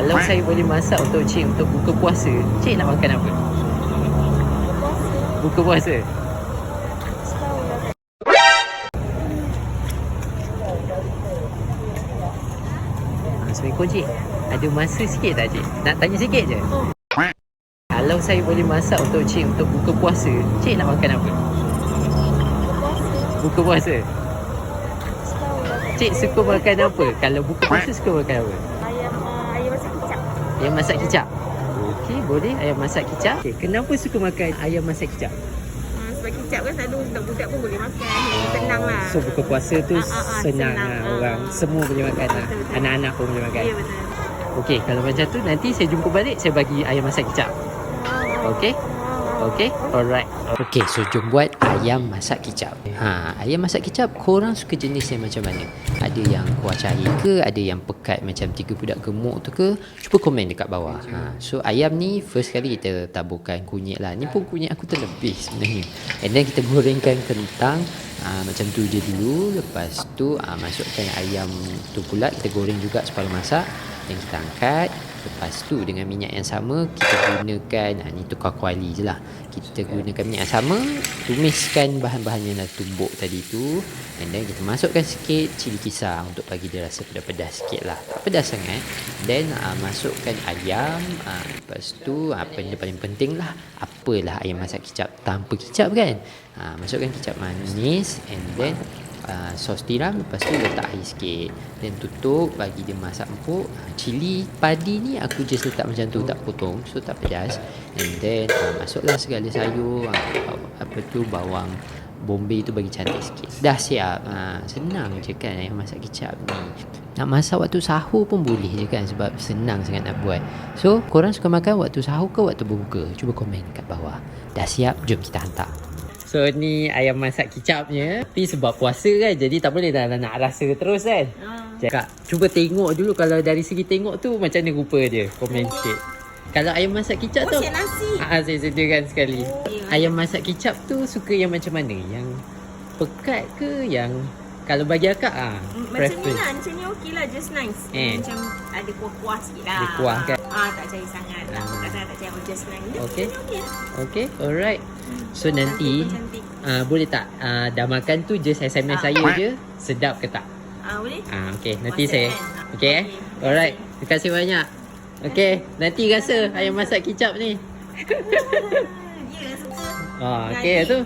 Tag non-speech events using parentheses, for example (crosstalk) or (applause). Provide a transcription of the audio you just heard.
Kalau saya boleh masak untuk cik untuk buka puasa, cik nak makan apa? Buka puasa. Assalamualaikum cik. Ada masa sikit tak cik? Nak tanya sikit je. Kalau saya boleh masak untuk cik untuk buka puasa, cik nak makan apa? Buka puasa. Cik suka makan apa? Kalau buka puasa suka makan apa? Ayam uh, ayam masak kicap. Ayam masak kicap. Okey, boleh ayam masak kicap. Okey, kenapa suka makan ayam masak kicap? Uh, sebab kicap kan selalu budak-budak pun boleh makan. Senang lah. So buka puasa tu Ah, ah, ah, senang, senang. lah Ah, orang ah. semua boleh makan lah. Betul, betul. Anak-anak pun boleh makan. Ya betul. Okey, kalau macam tu nanti saya jumpa balik saya bagi ayam masak kicap. Okey? Okey, alright. Okey, so jom buat ayam masak kicap. Ha, ayam masak kicap, korang suka jenis yang macam mana? Ada yang kuah cair ke? Ada yang pekat macam tiga budak gemuk tu ke? Cuba komen dekat bawah. Ha, so ayam ni first kali kita taburkan kunyit lah. Ni pun kunyit aku terlebih sebenarnya. And then kita gorengkan kentang ha, macam tu je dulu. Lepas tu ha, masukkan ayam tu pula kita goreng juga separuh masak. Dan kita angkat Lepas tu dengan minyak yang sama Kita gunakan ha, Ni tukar kuali je lah. Kita gunakan minyak yang sama Tumiskan bahan-bahan yang dah tumbuk tadi tu And then kita masukkan sikit Cili kisar Untuk bagi dia rasa pedas-pedas sikit lah. Tak pedas sangat. Then ha, masukkan ayam ha, Lepas tu Apa yang paling penting lah Apalah ayam masak kicap Tanpa kicap kan? Ha, Masukkan kicap manis And then uh, sos tiram lepas tu letak air sikit. Then tutup bagi dia masak empuk. Uh, cili padi ni aku just letak macam tu tak potong so tak pedas. And then uh, masuklah segala sayur uh, apa tu bawang Bombay tu bagi cantik sikit. Dah siap. Ha, Senang je kan Ayam masak kicap ni. Nak masak waktu sahur pun boleh je kan Sebab senang sangat nak buat. So korang suka makan waktu sahur ke waktu berbuka? Cuba komen kat bawah. Dah siap Jom kita hantar So ni ayam masak kicapnya. Tapi sebab puasa kan Jadi tak boleh dah nak rasa terus kan. Ah. Kak cuba tengok dulu. Kalau dari segi tengok tu Macam mana rupa dia? Komen sikit. Kalau ayam masak kicap Oh, tu siap nasi. Ah, saya sediakan sekali. Oh, ya. Ayam masak kicap tu Suka yang macam mana? Yang pekat ke? Yang Kalau bagi akak ah, Mm, Macam ni lah, macam ni okey lah, just nice. Eh. Macam ada kuah-kuah sikit lah. Ada kuah kan? Ah, tak cair sangat. Tak Ah. pekat sangat, tak cair. Oh, just nice. Dia okey lah. Okay alright So Cantik nanti cantik. ah, Boleh tak ah, Dah makan tu Just SMS Ah. saya je Sedap ke tak Ah, boleh? Ah, okay, nanti WhatsApp saya. kan? Okay, eh? Okey. Alright. Terima kasih banyak. Okay, nanti rasa ayam masak kicap ni. Ah, (laughs) Ya, suka. Ah, okay tu.